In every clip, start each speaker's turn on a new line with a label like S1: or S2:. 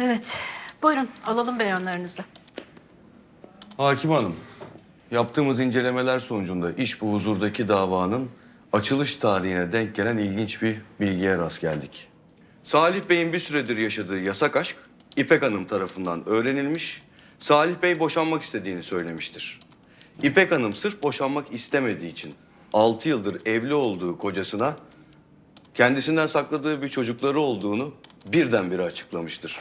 S1: Evet. Buyurun alalım beyanlarınızı.
S2: Hakim Hanım, yaptığımız incelemeler sonucunda iş bu huzurdaki davanın açılış tarihine denk gelen ilginç bir bilgiye rast geldik. Salih Bey'in bir süredir yaşadığı yasak aşk İpek Hanım tarafından öğrenilmiş. Salih Bey boşanmak istediğini söylemiştir. İpek Hanım sırf boşanmak istemediği için 6 yıldır evli olduğu kocasına kendisinden sakladığı bir çocukları olduğunu birdenbire açıklamıştır.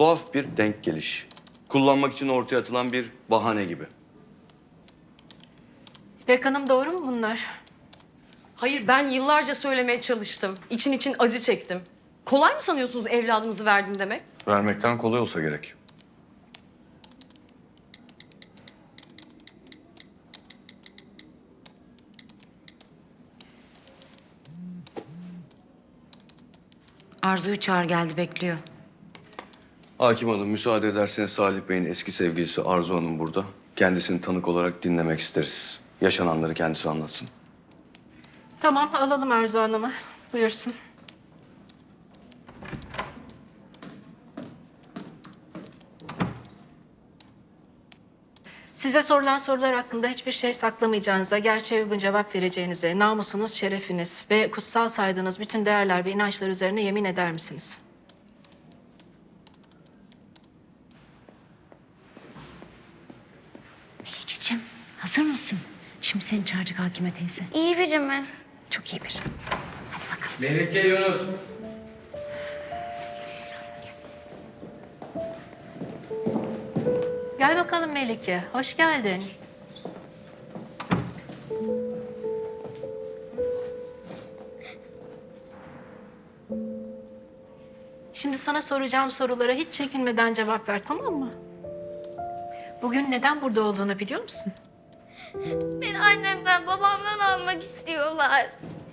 S2: Tuhaf bir denk geliş. Kullanmak için ortaya atılan bir bahane gibi.
S1: İpek Hanım doğru mu bunlar?
S3: Hayır ben yıllarca söylemeye çalıştım. İçin için acı çektim. Kolay mı sanıyorsunuz evladımızı verdim demek?
S2: Vermekten kolay olsa gerek.
S4: Arzu'yu çağır geldi bekliyor.
S2: Hakim Hanım müsaade ederseniz Salih Bey'in eski sevgilisi Arzu Hanım burada. Kendisini tanık olarak dinlemek isteriz. Yaşananları kendisi anlatsın.
S1: Tamam alalım Arzu Hanım'ı. Buyursun. Size sorulan sorular hakkında hiçbir şey saklamayacağınıza, gerçeğe uygun cevap vereceğinize, namusunuz, şerefiniz ve kutsal saydığınız bütün değerler ve inançlar üzerine yemin eder misiniz?
S4: Melikeciğim hazır mısın? Şimdi seni çağıracak Hakime teyze.
S5: İyi biri mi?
S4: Çok iyi biri. Hadi bakalım.
S6: Melike Yunus.
S1: Gel bakalım Melike, hoş geldin. Şimdi sana soracağım sorulara hiç çekinmeden cevap ver, tamam mı? Bugün neden burada olduğunu biliyor musun?
S5: Beni annemden babamdan almak istiyorlar.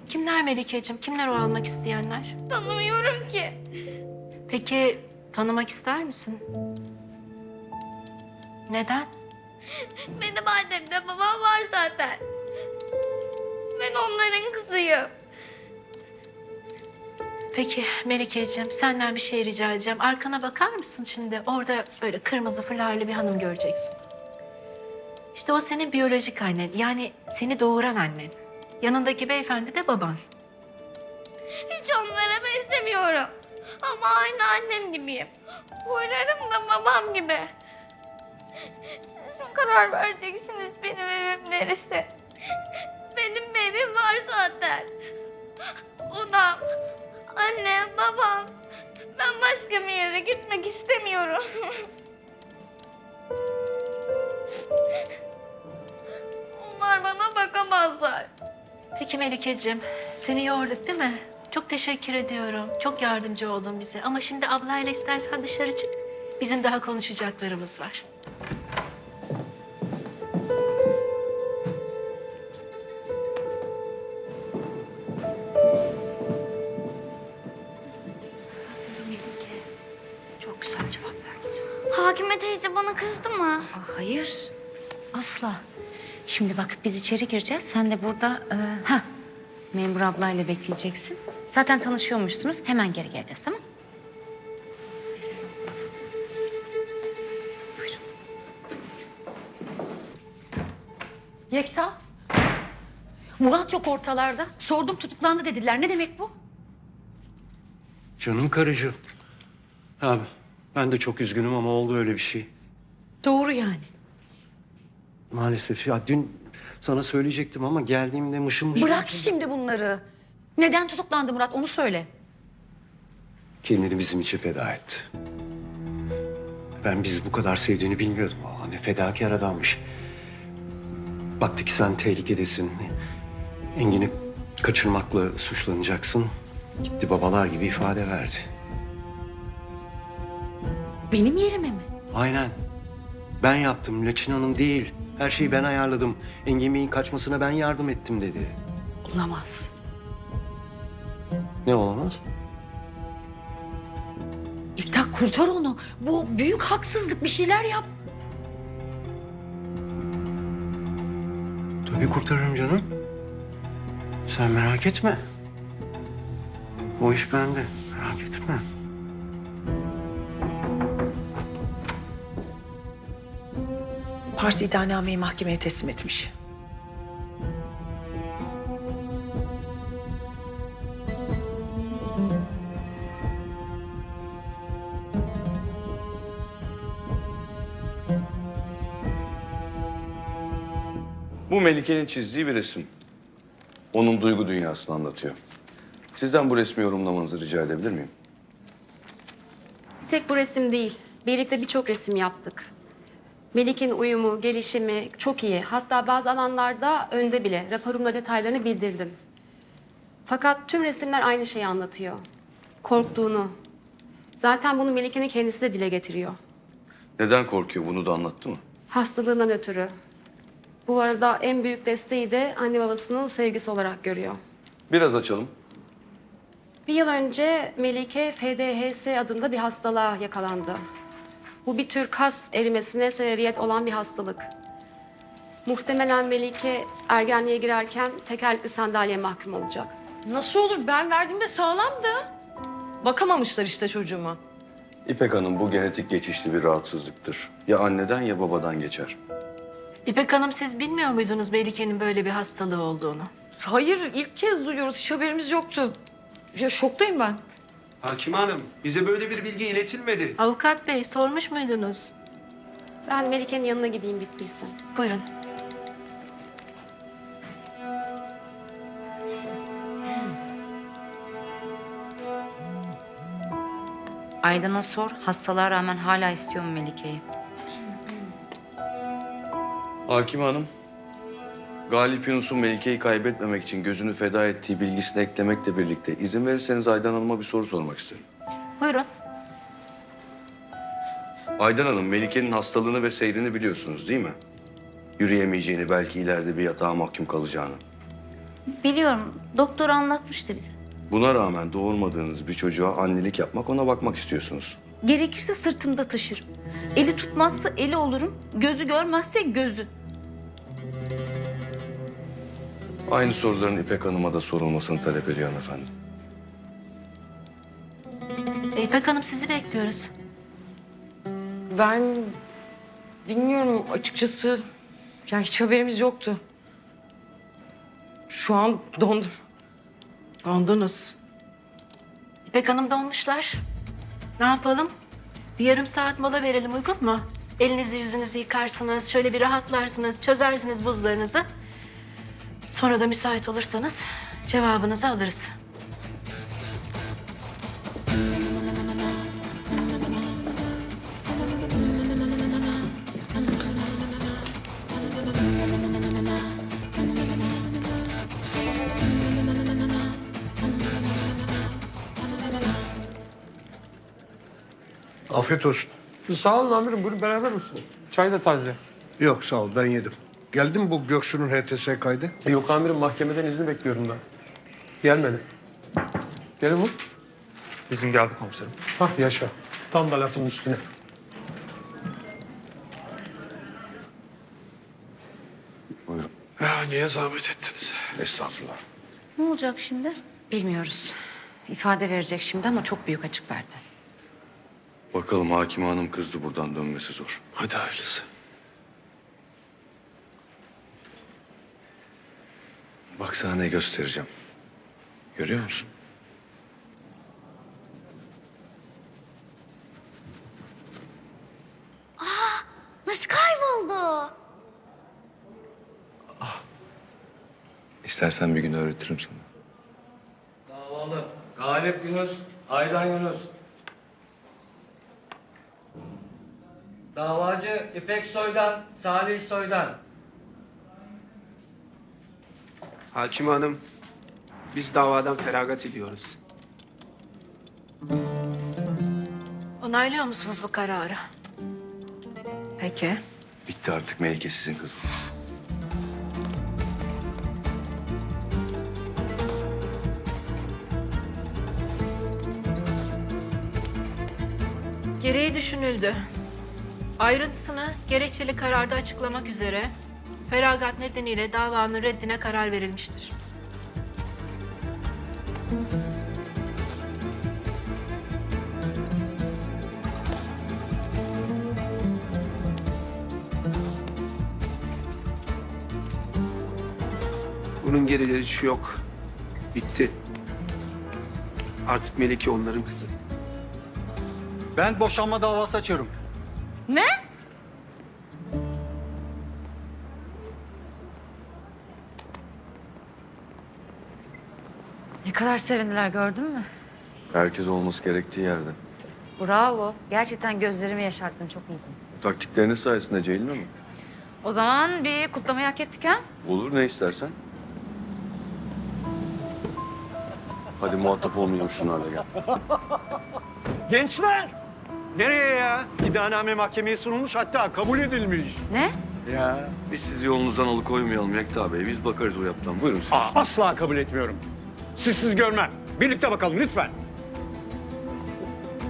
S1: Kimler Melike'cim, kimler o almak isteyenler?
S5: Tanımıyorum ki.
S1: Peki tanımak ister misin? Neden?
S5: Benim annemde babam var zaten. Ben onların kızıyım.
S1: Peki Melike'ciğim senden bir şey rica edeceğim. Arkana bakar mısın şimdi? Orada böyle kırmızı fularlı bir hanım göreceksin. İşte o senin biyolojik annen. Yani seni doğuran annen. Yanındaki beyefendi de baban.
S5: Hiç onlara benzemiyorum. Ama aynı annem gibiyim. Huylarım da babam gibi. Siz mi karar vereceksiniz benim evim neresi? Benim evim var zaten. Odam, annem, babam. Ben başka bir yere gitmek istemiyorum. Bakamazlar.
S1: Peki Melike'ciğim seni yorduk değil mi? Çok teşekkür ediyorum. Çok yardımcı oldun bize. Ama şimdi ablayla istersen dışarı çık. Bizim daha konuşacaklarımız var. Çok güzel cevap verdin.
S5: Hakime teyze bana kızdı mı?
S4: Aa, hayır asla. Şimdi bak biz içeri gireceğiz. Sen de burada e, ha memur ablayla bekleyeceksin. Zaten tanışıyormuşsunuz. Hemen geri geleceğiz tamam Yekta. Murat yok ortalarda. Sordum tutuklandı dediler. Ne demek bu?
S6: Canım karıcığım. Abi ben de çok üzgünüm ama oldu öyle bir şey.
S4: Doğru yani.
S6: Maalesef ya dün sana söyleyecektim ama geldiğimde mışım mışım.
S4: Bırak şimdi bunları. Neden tutuklandı Murat onu söyle.
S6: Kendini bizim için feda etti. Ben bizi bu kadar sevdiğini bilmiyordum. Allah ne fedakar adammış. Baktı ki sen tehlikedesin. Engin'i kaçırmakla suçlanacaksın. Gitti babalar gibi ifade verdi.
S4: Benim yerime mi?
S6: Aynen. Ben yaptım, Laçin Hanım değil. Her şeyi ben ayarladım. Engin Bey'in kaçmasına ben yardım ettim dedi.
S4: Olamaz.
S6: Ne olamaz?
S4: İktak kurtar onu. Bu büyük haksızlık bir şeyler yap.
S6: Tabii kurtarırım canım. Sen merak etme. O iş bende. Merak etme.
S7: Pars iddianameyi mahkemeye teslim etmiş.
S2: Bu Melike'nin çizdiği bir resim. Onun duygu dünyasını anlatıyor. Sizden bu resmi yorumlamanızı rica edebilir miyim?
S8: Bir tek bu resim değil. Birlikte birçok resim yaptık. Melik'in uyumu, gelişimi çok iyi. Hatta bazı alanlarda önde bile. Raporumda detaylarını bildirdim. Fakat tüm resimler aynı şeyi anlatıyor. Korktuğunu. Zaten bunu Melike'nin kendisi de dile getiriyor.
S2: Neden korkuyor bunu da anlattı mı?
S8: Hastalığından ötürü. Bu arada en büyük desteği de anne babasının sevgisi olarak görüyor.
S2: Biraz açalım.
S8: Bir yıl önce Melike FDHS adında bir hastalığa yakalandı. Bu bir tür kas erimesine sebebiyet olan bir hastalık. Muhtemelen Melike ergenliğe girerken tekerlekli sandalyeye mahkum olacak.
S3: Nasıl olur? Ben verdiğimde sağlamdı. Bakamamışlar işte çocuğuma.
S2: İpek Hanım bu genetik geçişli bir rahatsızlıktır. Ya anneden ya babadan geçer.
S1: İpek Hanım siz bilmiyor muydunuz Melike'nin böyle bir hastalığı olduğunu?
S3: Hayır ilk kez duyuyoruz. Hiç haberimiz yoktu. Ya şoktayım ben.
S9: Hakim Hanım, bize böyle bir bilgi iletilmedi.
S1: Avukat bey sormuş muydunuz?
S8: Ben Melike'nin yanına gideyim bittiyse.
S1: Buyurun.
S4: Aydan'a sor. Hastalığa rağmen hala istiyor mu Melike'yi?
S2: Hakim Hanım, Galip Yunus'un Melike'yi kaybetmemek için gözünü feda ettiği bilgisini eklemekle birlikte izin verirseniz Aydan Hanım'a bir soru sormak isterim.
S1: Buyurun.
S2: Aydan Hanım, Melike'nin hastalığını ve seyrini biliyorsunuz değil mi? Yürüyemeyeceğini, belki ileride bir yatağa mahkum kalacağını.
S10: Biliyorum. Doktor anlatmıştı bize.
S2: Buna rağmen doğurmadığınız bir çocuğa annelik yapmak, ona bakmak istiyorsunuz.
S10: Gerekirse sırtımda taşırım. Eli tutmazsa eli olurum. Gözü görmezse gözü.
S2: Aynı soruların İpek Hanım'a da sorulmasını talep ediyor hanımefendi.
S1: E, İpek Hanım sizi bekliyoruz.
S3: Ben bilmiyorum açıkçası. Ya hiç haberimiz yoktu. Şu an dondum.
S1: Dondunuz. İpek Hanım donmuşlar. Ne yapalım? Bir yarım saat mola verelim uygun mu? Elinizi yüzünüzü yıkarsınız, şöyle bir rahatlarsınız, çözersiniz buzlarınızı. Sonra da müsait olursanız cevabınızı alırız.
S11: Afiyet olsun.
S12: Sağ olun amirim. Buyurun beraber olsun. Çay da taze.
S11: Yok sağ ol ben yedim. Geldi mi bu Göksu'nun HTS kaydı?
S12: E, Yok amirim mahkemeden izni bekliyorum ben. Gelmedi. Gelin bu. Bizim geldi komiserim. Hah yaşa. Tam da lafın üstüne.
S2: Buyurun.
S9: Ya niye zahmet ettiniz?
S2: Estağfurullah.
S10: Ne olacak şimdi?
S4: Bilmiyoruz. İfade verecek şimdi ama çok büyük açık verdi.
S2: Bakalım Hakim Hanım kızdı buradan dönmesi zor.
S9: Hadi hayırlısı.
S2: Bak sana ne göstereceğim. Görüyor musun?
S5: Nasıl kayboldu?
S2: İstersen bir gün öğretirim sana.
S13: Davalı. Galip Yunus, Aydan Yunus. Davacı İpek Soydan, Salih Soydan.
S9: Hakim Hanım, biz davadan feragat ediyoruz.
S1: Onaylıyor musunuz bu kararı? Peki.
S2: Bitti artık Melike sizin kızınız.
S1: Gereği düşünüldü. Ayrıntısını gerekçeli kararda açıklamak üzere Feragat nedeniyle davanın reddine karar verilmiştir.
S9: Bunun geri dönüşü yok. Bitti. Artık Melike onların kızı.
S13: Ben boşanma davası açıyorum.
S4: Ne? Kadar sevindiler gördün mü?
S2: Herkes olması gerektiği yerde.
S4: Bravo. Gerçekten gözlerimi yaşarttın. Çok iyiydin.
S2: Taktikleriniz sayesinde Ceylin Hanım.
S4: O zaman bir kutlamayı hak ettik ha?
S2: Olur ne istersen. Hadi muhatap olmayalım şunlarla gel.
S14: Gençler! Nereye ya? İddianame mahkemeye sunulmuş hatta kabul edilmiş.
S4: Ne?
S14: Ya.
S2: Biz sizi yolunuzdan alıkoymayalım Yekta Bey. Biz bakarız o yaptan. Buyurun siz.
S14: Aa, asla kabul etmiyorum. Sizsiz görmem. Birlikte bakalım lütfen.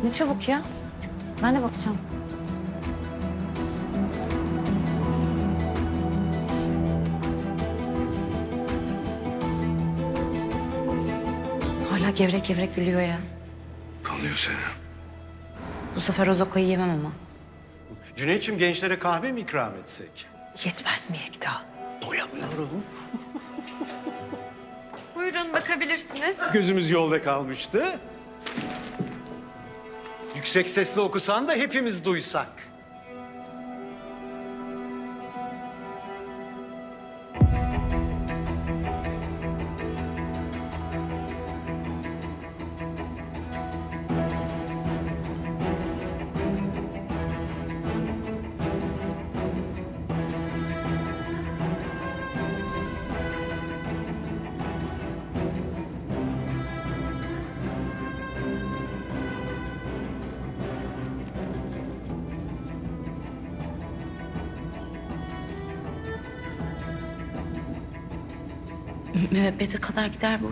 S4: Ne çabuk ya. Ben de bakacağım. Hala gevrek gevrek gülüyor ya.
S2: Tanıyor seni.
S4: Bu sefer o zokayı yemem ama.
S14: Cüneyt'ciğim gençlere kahve mi ikram etsek?
S15: Yetmez mi Yekta?
S14: Doyamıyorum.
S16: Buyurun bakabilirsiniz.
S14: Gözümüz yolda kalmıştı. Yüksek sesle okusan da hepimiz duysak.
S4: Müebbete kadar gider bu.